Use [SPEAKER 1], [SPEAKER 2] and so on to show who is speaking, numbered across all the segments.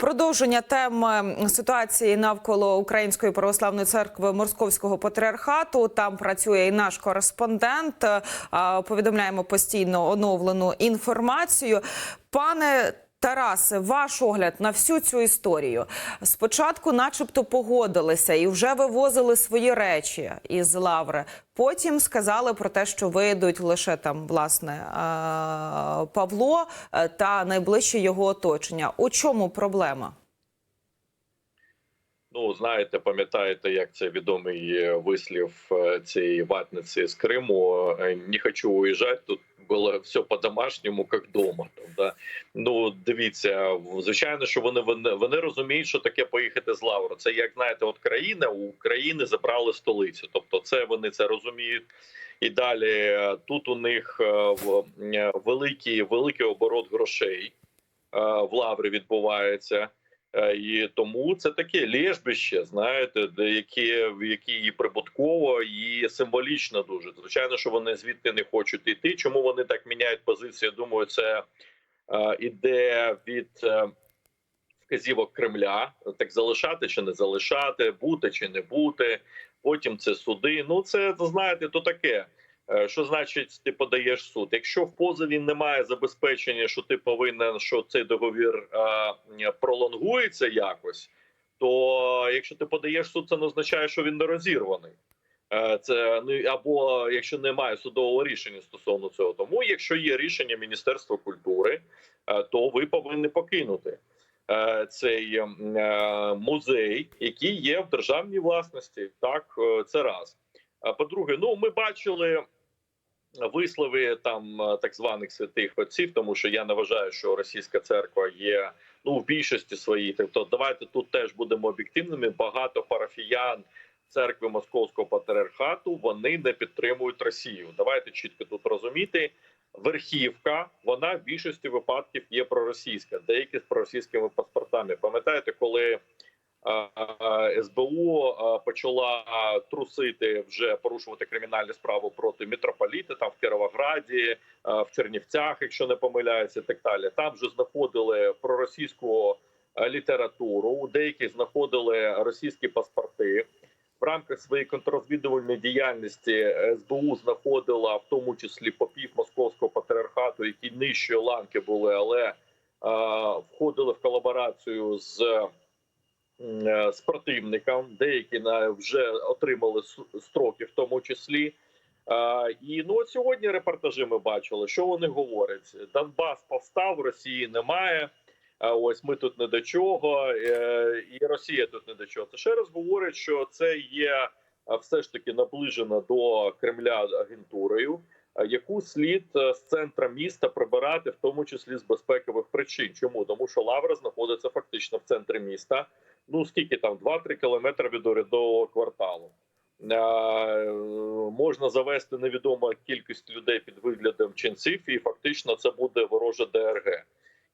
[SPEAKER 1] Продовження теми ситуації навколо Української православної церкви Московського патріархату. Там працює і наш кореспондент. Повідомляємо постійно оновлену інформацію. Пане Тарасе, ваш огляд на всю цю історію. Спочатку, начебто, погодилися і вже вивозили свої речі із лаври. Потім сказали про те, що вийдуть лише там власне е, Павло е, та найближче його оточення. У чому проблема?
[SPEAKER 2] Ну, знаєте, пам'ятаєте, як це відомий е, вислів цієї ватниці з Криму. Не хочу уїжджати, тут було все по-домашньому, як вдома. Там, да? Ну, дивіться, звичайно, що вони, вони, розуміють, що таке поїхати з Лавру. Це як знаєте, от країна у України забрали столицю. Тобто, це вони це розуміють. І далі е, тут у них е, е, великий, великий оборот грошей в Лаврі відбувається. Е, І тому це таке лежбище, знаєте, де яке в які і прибутково, і символічно дуже. Звичайно, що вони звідти не хочуть йти. Чому вони так міняють позицію? Думаю, це е, іде від е, вказівок Кремля, так залишати чи не залишати, бути чи не бути. Потім це суди. Ну це знаєте, то таке. Е, Що значить, ти подаєш суд? Якщо в позові немає забезпечення, що ти повинен, що цей договір е, пролонгується якось, то якщо ти подаєш суд, це не означає, що він не розірваний. Е, Це ну або якщо немає судового рішення стосовно цього, тому якщо є рішення Міністерства культури, то ви повинні покинути цей музей, який є в державній власності. Так, це раз. А по-друге, ну ми бачили вислови там е, так званих святих отців, тому що я не вважаю, що російська церква є ну в більшості своїй. Тобто, давайте тут теж будемо об'єктивними. Багато парафіян церкви Московського патріархату вони не підтримують Росію. Давайте чітко тут розуміти. Верхівка, вона в більшості випадків є проросійська, деякі з проросійськими паспортами. Пам'ятаєте, коли СБУ почала трусити вже порушувати кримінальну справу проти митрополіта там в Кіровограді, в Чернівцях, якщо не помиляюся, так далі. Там вже знаходили проросійську літературу, деякі знаходили російські паспорти. В рамках своєї контррозвідувальної діяльності СБУ знаходила в тому числі попів московського патріархату, які нижчої ланки були, але е, входили в колаборацію з е, з противником. Деякі вже отримали строки, в тому числі. Е, і ну от сьогодні репортажі ми бачили, що вони говорять: Донбас повстав, Росії немає. Ось ми тут не до чого, е, і Росія тут не до чого. Це ще раз говорить, що це є все ж таки наближена до Кремля агентурою, яку слід е, з центра міста прибирати, в тому числі з безпекових причин. Чому тому, що Лавра знаходиться фактично в центрі міста. Ну скільки там 2-3 кілометри від урядового кварталу. Е, Можна завести невідому кількість людей під виглядом ченців, і фактично це буде вороже ДРГ.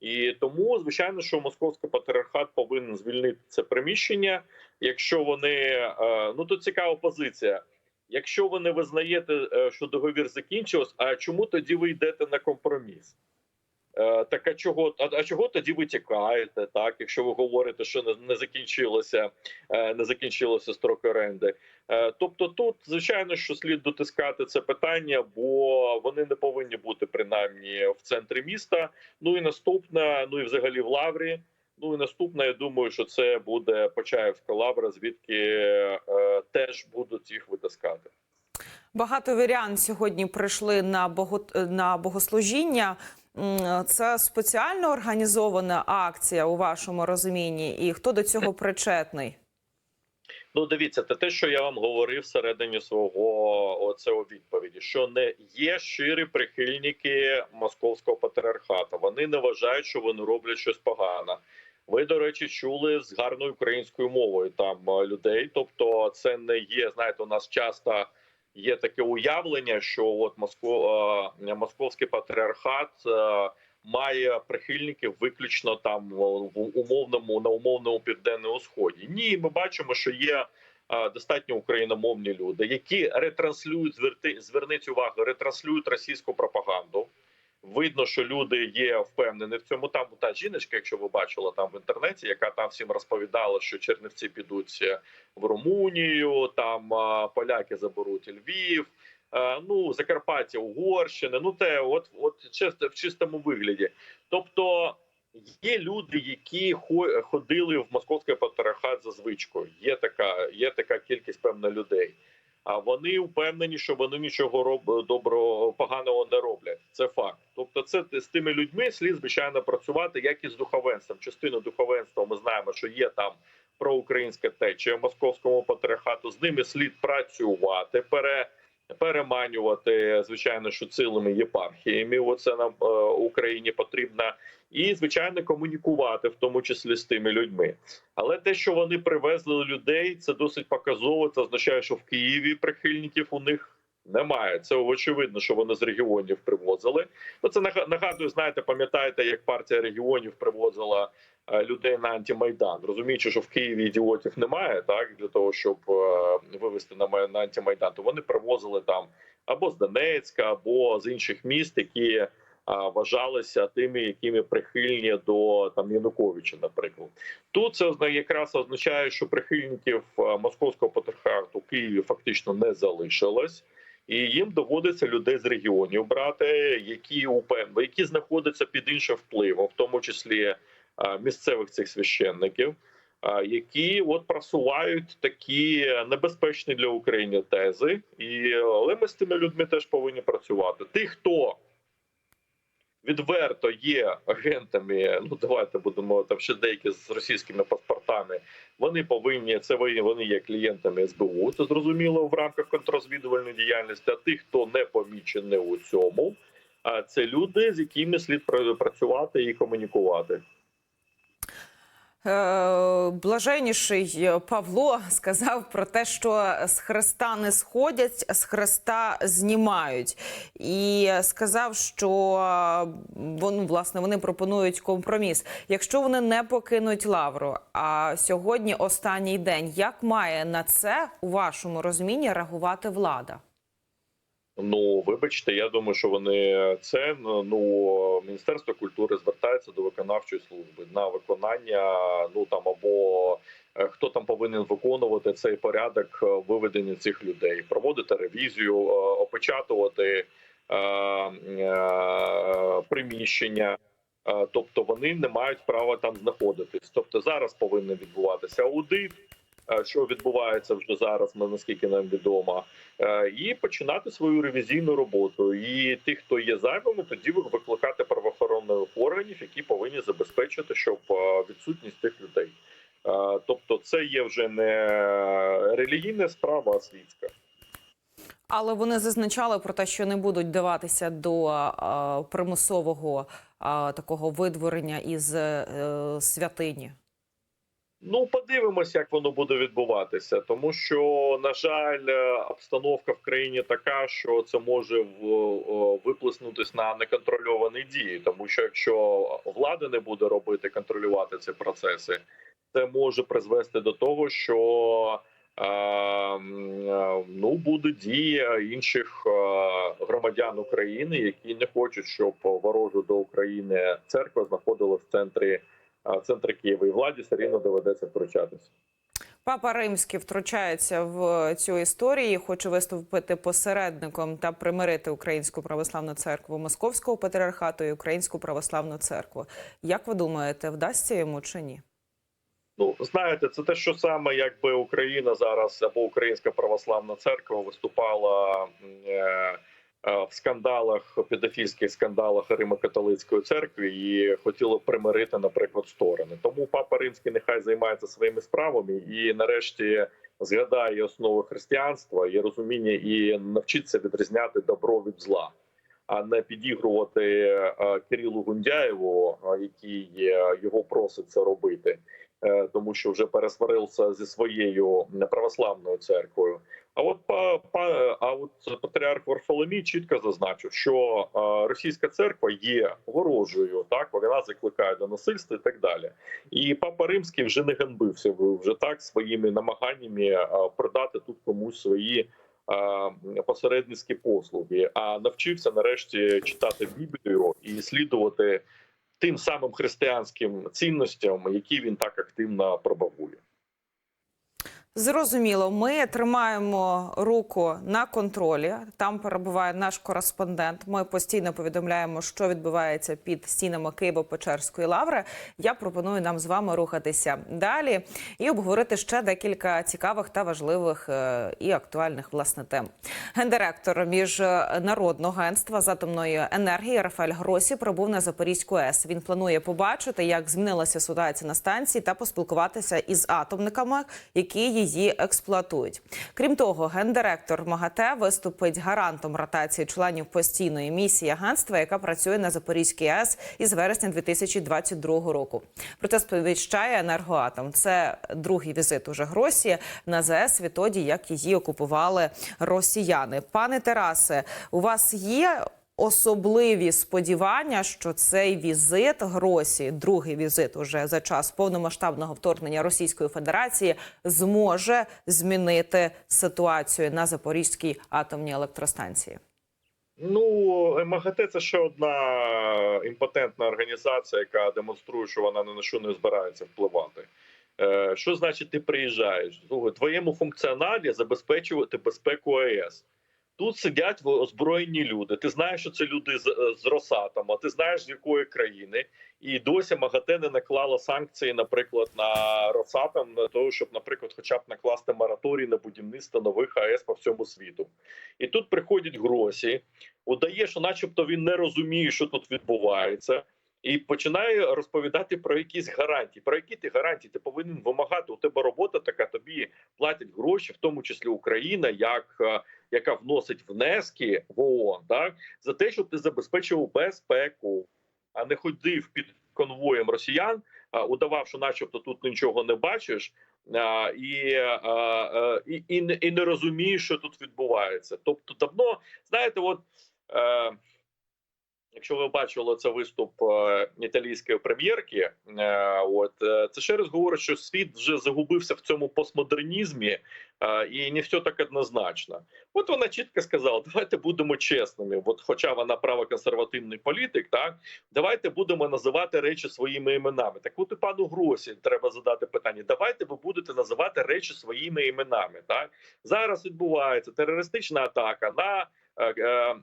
[SPEAKER 2] І тому, звичайно, що московський патріархат повинен звільнити це приміщення. Якщо вони е, ну то цікава позиція. Якщо ви не визнаєте, е, що договір закінчився, а чому тоді ви йдете на компроміс? Е, Так а чого а, а чого тоді ви тікаєте? Так, якщо ви говорите, що не, не закінчилося, е, не закінчилося строк оренди. Тобто, тут звичайно, що слід дотискати це питання, бо вони не повинні бути принаймні в центрі міста. Ну і наступне, ну і взагалі в Лаврі. Ну і наступне, я думаю, що це буде Почаївська лавра, звідки е, теж будуть їх витискати.
[SPEAKER 1] Багато вірян сьогодні прийшли на бого... на богослужіння. Це спеціально організована акція у вашому розумінні, і хто до цього причетний?
[SPEAKER 2] Ну, дивіться, це те, що я вам говорив всередині свого оцього відповіді, що не є щирі прихильники московського патріархату. Вони не вважають, що вони роблять щось погане. Ви, до речі, чули з гарною українською мовою там е, людей. Тобто, це не є. Знаєте, у нас часто є таке уявлення, що от Москва, е, московський патріархат. е, Має прихильників виключно там в умовному на умовному південному сході. Ні, ми бачимо, що є достатньо україномовні люди, які ретранслюють зверти, зверніть увагу, ретранслюють російську пропаганду. Видно, що люди є впевнені в цьому. Там та жіночка, якщо ви бачили там в інтернеті, яка там всім розповідала, що чернівці підуть в Румунію, там а, поляки заберуть Львів. Ну, Закарпаття, Угорщина, ну те, от, от чисто в чистому вигляді. Тобто є люди, які хо- ходили в московський патріархат за звичкою. Є така, є така кількість певна людей. А вони впевнені, що вони нічого роб... доброго поганого не роблять. Це факт. Тобто, це з тими людьми слід звичайно працювати, як і з духовенством. Частину духовенства ми знаємо, що є там проукраїнська течія московському патріархату. З ними слід працювати, пере... переманювати, звичайно, що цілими єпархіями. Оце нам е, Україні потрібно. І звичайно комунікувати, в тому числі з тими людьми. Але те, що вони привезли людей, це досить показово. Це означає, що в Києві прихильників у них немає. Це очевидно, що вони з регіонів привозили. Ну це нага- нагадую, знаєте, пам'ятаєте, як партія регіонів привозила е, людей на антимайдан, розуміючи, що в Києві ідіотів немає, так для того, щоб е, вивести на на антимайдан, то вони привозили там або з Донецька, або з інших міст, які вважалися тими, якими прихильні до там Януковича, наприклад. Тут це якраз означає, що прихильників московського патріархату Києві фактично не залишилось. І їм доводиться людей з регіонів брати, які упевнені, які знаходяться під іншим впливом, в тому числі місцевих цих священників, які от просувають такі небезпечні для України тези. І але ми з тими людьми теж повинні працювати. Ті, хто відверто є агентами. Ну давайте будемо там ще деякі з російськими паспортами. Вони повинні це вони є клієнтами СБУ. Це зрозуміло в рамках контррозвідувальної діяльності. А тих, хто не помічений у цьому, а це люди, з якими слід пра- працювати і комунікувати.
[SPEAKER 1] Е, Блаженніший Павло сказав про те, що з хреста не сходять, з хреста знімають, і сказав, що е, вон, власне вони пропонують компроміс. Якщо вони не покинуть лавру, а сьогодні останній день, як має на це у вашому розумінні реагувати влада?
[SPEAKER 2] Ну, вибачте, я думаю, що вони це ну міністерство культури звертається до виконавчої служби на виконання. Ну там або е, хто там повинен виконувати цей порядок е, виведення цих людей, проводити ревізію, е, опечатувати е, е, приміщення. Тобто вони не мають права там знаходитись. Тобто зараз повинен відбуватися аудит, що відбувається вже зараз, наскільки нам відомо е, і починати свою ревізійну роботу. І тих, хто є зайвими, тоді викликати правоохоронних органів, які повинні забезпечити, щоб е, відсутність тих людей. Е, Тобто, це є вже не релігійна справа, а світська.
[SPEAKER 1] Але вони зазначали про те, що не будуть даватися до е, примусового е, такого видворення із е, святині.
[SPEAKER 2] Ну, подивимось, як воно буде відбуватися, тому що на жаль, е, обстановка в країні така, що це може в- виплеснутись на неконтрольовані дії. Тому що якщо влада не буде робити контролювати ці процеси, це може призвести до того, що е, е, ну буде дія інших е, громадян України, які не хочуть, щоб ворожу до України церква знаходилась в центрі центр Києва і владі все рівно доведеться втручатися.
[SPEAKER 1] Папа Римський втручається в цю історію, хоче виступити посередником та примирити Українську православну церкву Московського патріархату і Українську православну церкву. Як ви думаєте, вдасться йому чи ні?
[SPEAKER 2] Ну знаєте, це те, що саме якби Україна зараз або Українська православна церква виступала е, в скандалах, педофільських скандалах Римо-католицької церкви і хотіла примирити, наприклад, сторони. Тому папа римський нехай займається своїми справами і, нарешті, згадає основи християнства і розуміння, і навчиться відрізняти добро від зла. А не підігрувати е, Кирилу Гундяєву, е, який е, його просить це робити, е, тому що вже пересварився зі своєю православною церквою. А от па, па, а от патріарх Варфоломій чітко зазначив, що е, російська церква є ворожою, так вона закликає до насильства і так далі. І папа римський вже не ганбився вже так своїми намаганнями е, продати тут комусь свої е, посередницькі послуги, а навчився нарешті читати Біблію і слідувати тим самим християнським цінностям, які він так активно пропагує.
[SPEAKER 1] Зрозуміло, ми тримаємо руку на контролі. Там перебуває наш кореспондент. Ми постійно повідомляємо, що відбувається під стінами Києво-Печерської лаври. Я пропоную нам з вами рухатися далі і обговорити ще декілька цікавих та важливих е, і актуальних власне тем. Гендиректор міжнародного агентства з атомної енергії Рафаель Гросі прибув на Запорізьку АЕС. Він планує побачити, як змінилася ситуація на станції, та поспілкуватися із атомниками, які її експлуатують. Крім того, гендиректор МАГАТЕ виступить гарантом ротації членів постійної місії агентства, яка працює на Запорізькій АЕС із вересня 2022 року. Про це сповіщає енергоатом. Це другий візит уже Гросі на ЗАЕС відтоді, як її окупували росіяни. Пане Тарасе, у вас є особливі сподівання, що цей візит Гросі, другий візит уже за час повномасштабного вторгнення Російської Федерації, зможе змінити ситуацію на Запорізькій атомній електростанції.
[SPEAKER 2] Ну, МАГАТЕ це ще одна імпотентна організація, яка демонструє, що вона ні на що не збирається впливати. Е, Що значить, ти приїжджаєш? Твоєму функціоналі забезпечувати безпеку АЕС. Тут сидять озброєні люди. Ти знаєш, що це люди з, е, з Росатома, ти знаєш з якої країни, і досі МАГАТЕ не наклала санкції, наприклад, на Росатом для того, щоб, наприклад, хоча б накласти мораторій на будівництво нових АЕС по всьому світу. І тут приходять гросі, удає, що, начебто, він не розуміє, що тут відбувається, і починає розповідати про якісь гарантії. Про які ти гарантії? Ти повинен вимагати. У тебе робота така, тобі платять гроші, в тому числі Україна, як е, яка вносить внески в ООН, так за те, щоб ти забезпечив безпеку, а не ходив під конвоєм росіян, удавав, що, начебто, тут нічого не бачиш. а, І, а, і, і, і не розумієш, що тут відбувається. Тобто, давно знаєте, от е, якщо ви бачили це виступ е, італійської прем'єрки, е, от е, це ще раз говорить, що світ вже загубився в цьому постмодернізмі, і не все так однозначно. От вона чітко сказала: давайте будемо чесними. От, хоча вона правоконсервативний політик, так давайте будемо називати речі своїми іменами. Так от і пану Гросі треба задати питання: давайте ви будете називати речі своїми іменами. Так зараз відбувається терористична атака на е, е,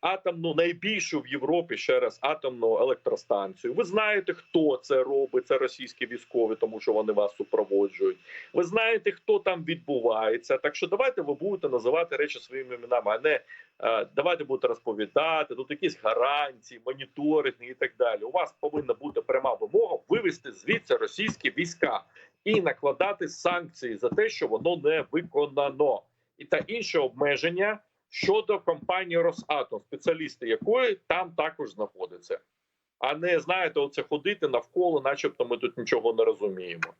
[SPEAKER 2] атомну найбільшу в Європі ще раз атомну електростанцію. Ви знаєте, хто це робить? Це російські військові, тому що вони вас супроводжують. Ви знаєте, хто там відбувається. Так що давайте ви будете називати речі своїми іменами, а не е, давайте будете розповідати тут якісь гарантії, моніторинги і так далі. У вас повинна бути пряма вимога вивести звідси російські війська і накладати санкції за те, що воно не виконано, і та інші обмеження щодо компанії Росатом, спеціалісти якої там також знаходяться. А не знаєте, оце ходити навколо, начебто ми тут нічого не розуміємо.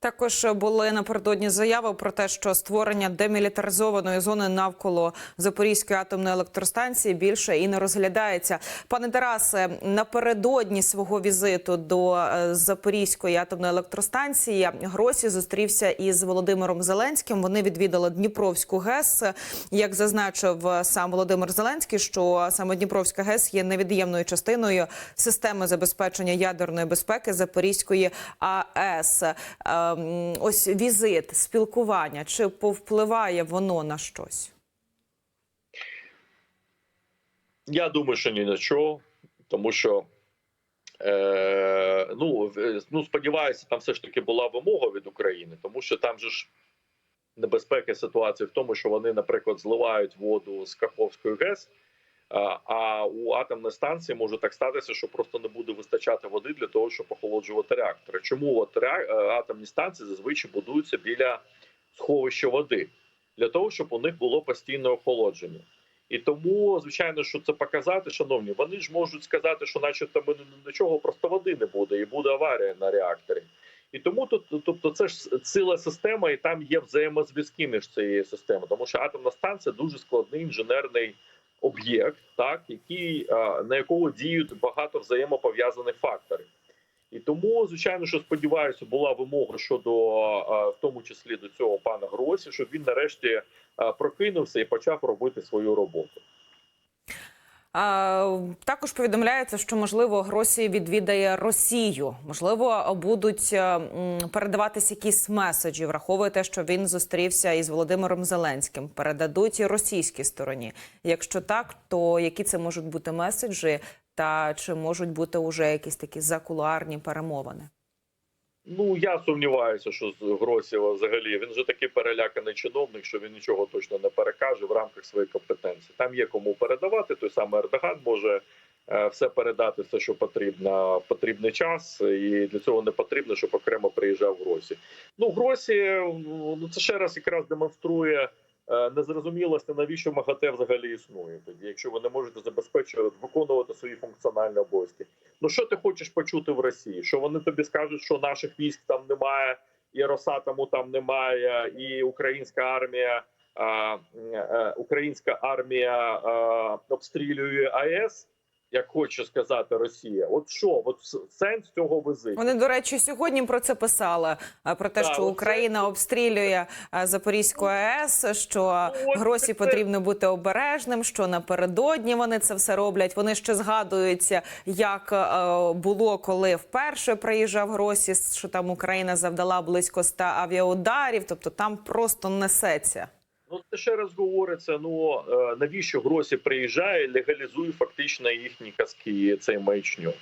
[SPEAKER 1] Також були напередодні заяви про те, що створення демілітаризованої зони навколо Запорізької атомної електростанції більше і не розглядається. Пане Тарасе, напередодні свого візиту до е, Запорізької атомної електростанції Гросі зустрівся із Володимиром Зеленським. Вони відвідали Дніпровську ГЕС. Як зазначив сам Володимир Зеленський, що саме Дніпровська ГЕС є невід'ємною частиною системи забезпечення ядерної безпеки Запорізької АЕС. Ем, Ось візит, спілкування, чи повпливає воно на щось?
[SPEAKER 2] Я думаю, що ні на що, тому що е, ну, ну сподіваюся, там все ж таки була вимога від України, тому що там же ж небезпека ситуації в тому, що вони, наприклад, зливають воду з Каховської ГЕС. А а у атомної станції може так статися, що просто не буде вистачати води для того, щоб охолоджувати реактори. Чому от е, атомні станції зазвичай будуються біля сховища води для того, щоб у них було постійне охолодження. І тому, звичайно, що це показати, шановні, вони ж можуть сказати, що, начебто, ми нічого просто води не буде, і буде аварія на реакторі. І тому тут, тобто, це ж ціла система, і там є взаємозв'язки між цією системою, тому що атомна станція дуже складний інженерний об'єкт, так який на якого діють багато взаємопов'язаних факторів. І тому, звичайно, що сподіваюся, була вимога щодо е, в тому числі до цього пана Гросі, щоб він нарешті е, прокинувся і почав робити свою роботу.
[SPEAKER 1] Також повідомляється, що можливо Гросі відвідає Росію. Можливо, будуть е, передаватись якісь меседжі, враховує те, що він зустрівся із Володимиром Зеленським. Передадуть і російській стороні. Якщо так, то які це можуть бути меседжі, та чи можуть бути уже якісь такі закулуарні перемовини?
[SPEAKER 2] Ну я сумніваюся, що з Гросєва взагалі він же такий переляканий чиновник, що він нічого точно не перекаже в рамках своєї компетенції. Там є кому передавати. Той самий Ердоган може е, все передати, все, що потрібно в потрібний час, і для цього не потрібно, щоб окремо приїжджав Гросі. Ну Гросі, ну це ще раз якраз демонструє. Е, Незрозумілості, навіщо МАГАТЕ взагалі існує тоді, якщо ви не можете забезпечувати виконувати свої функціональні обов'язки. Ну що ти хочеш почути в Росії? Що вони тобі скажуть, що наших військ там немає, і Росатому там немає, і українська армія, а, а, українська армія а, обстрілює АЕС, як хоче сказати Росія. От що, от сенс цього визиту?
[SPEAKER 1] Вони, до речі, сьогодні про це писали. е, Про те,
[SPEAKER 2] Так,
[SPEAKER 1] що Україна обстрілює е, Запорізьку АЕС, що
[SPEAKER 2] Ну,
[SPEAKER 1] Гросі
[SPEAKER 2] це-
[SPEAKER 1] потрібно бути обережним. Що напередодні вони це все роблять. Вони ще згадуються, як е, було, коли вперше приїжджав Гросі, що там Україна завдала близько 100 авіаударів. Тобто там просто несеться.
[SPEAKER 2] Ну це ще раз говориться. Ну е, навіщо Гросі приїжджає, легалізує фактично їхні казки, цей маячню.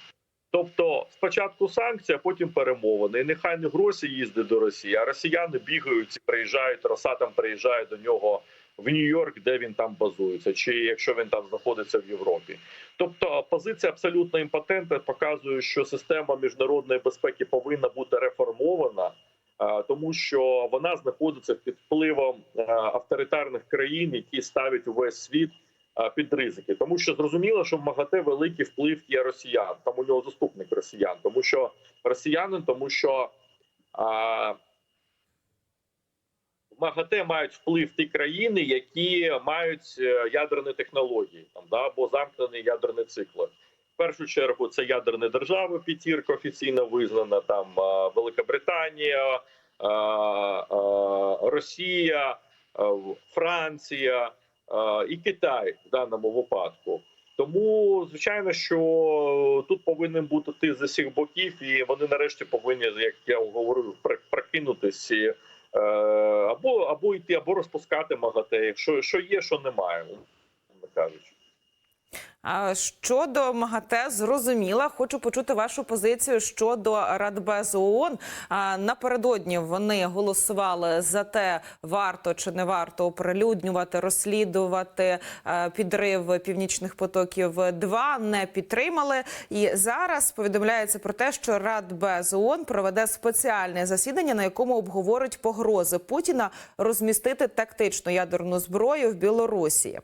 [SPEAKER 2] Тобто спочатку санкції, а потім перемовини. І нехай не Гросі їздить до Росії, а росіяни бігають, і приїжджають, Росатом приїжджає до нього в Нью-Йорк, де він там базується, чи якщо він там знаходиться в Європі. Тобто позиція абсолютно імпотента показує, що система міжнародної безпеки повинна бути реформована. А, Тому що вона знаходиться під впливом авторитарних країн, які ставлять увесь світ під ризики, тому що зрозуміло, що в МАГАТЕ великий вплив є росіян. Там у нього заступник росіян, тому що росіянин, тому що а, в МАГАТЕ мають вплив ті країни, які мають е, ядерні технології, там да або замкнені ядерні цикли. Першу чергу це ядерні держави, п'ятірка офіційно визнана. Там Велика-Британія, а, а, Росія, Франція і Китай в даному випадку. Тому звичайно, що тут повинен бути ти з усіх боків, і вони нарешті повинні, як я говорив, пр- прокинутись е, або або йти, або розпускати МАГАТЕ, якщо що є, що немає, кажучи.
[SPEAKER 1] Щодо МАГАТЕ, зрозуміла, хочу почути вашу позицію щодо Радбезу ООН. Напередодні вони голосували за те, варто чи не варто оприлюднювати, розслідувати е, підрив північних потоків. 2 не підтримали. І зараз повідомляється про те, що Радбез ООН проведе спеціальне засідання, на якому обговорить погрози Путіна розмістити тактичну ядерну зброю в Білорусі.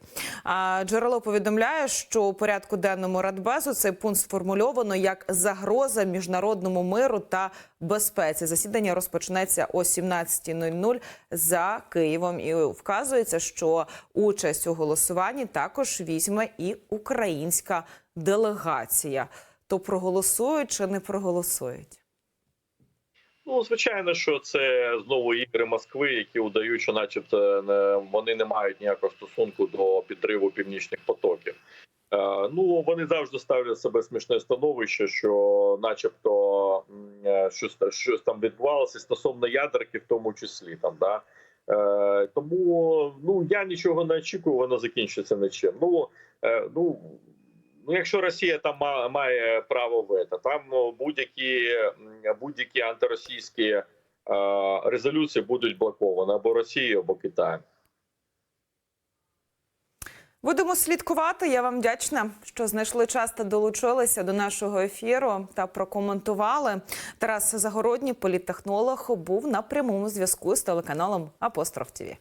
[SPEAKER 1] Джерело повідомляє, що у порядку денному Радбезу цей пункт сформульовано як загроза міжнародному миру та безпеці. Засідання розпочнеться о 17.00 за Києвом. І вказується, що участь у голосуванні також візьме і українська делегація. То проголосують чи не проголосують?
[SPEAKER 2] Ну, звичайно, що це знову ігри Москви, які удають, що, начебто, не вони не мають ніякого стосунку до підриву північних потоків. Е, ну вони завжди ставлять себе смішне становище, що, начебто, е, щось, щось там відбувалося стосовно ядерки, в тому числі там, да. Е, тому ну я нічого не очікую, воно закінчиться нічим. Ну, ну Ну, якщо Росія там ма- має право вето, там ну, будь-які будь-які антиросійські резолюції будуть блоковані або Росією, або Китаєм.
[SPEAKER 1] Будемо слідкувати. Я вам вдячна, що знайшли час та долучилися до нашого ефіру та прокоментували. Тарас Загородній, політтехнолог, був на прямому зв'язку з телеканалом Апостроф ТІВІ.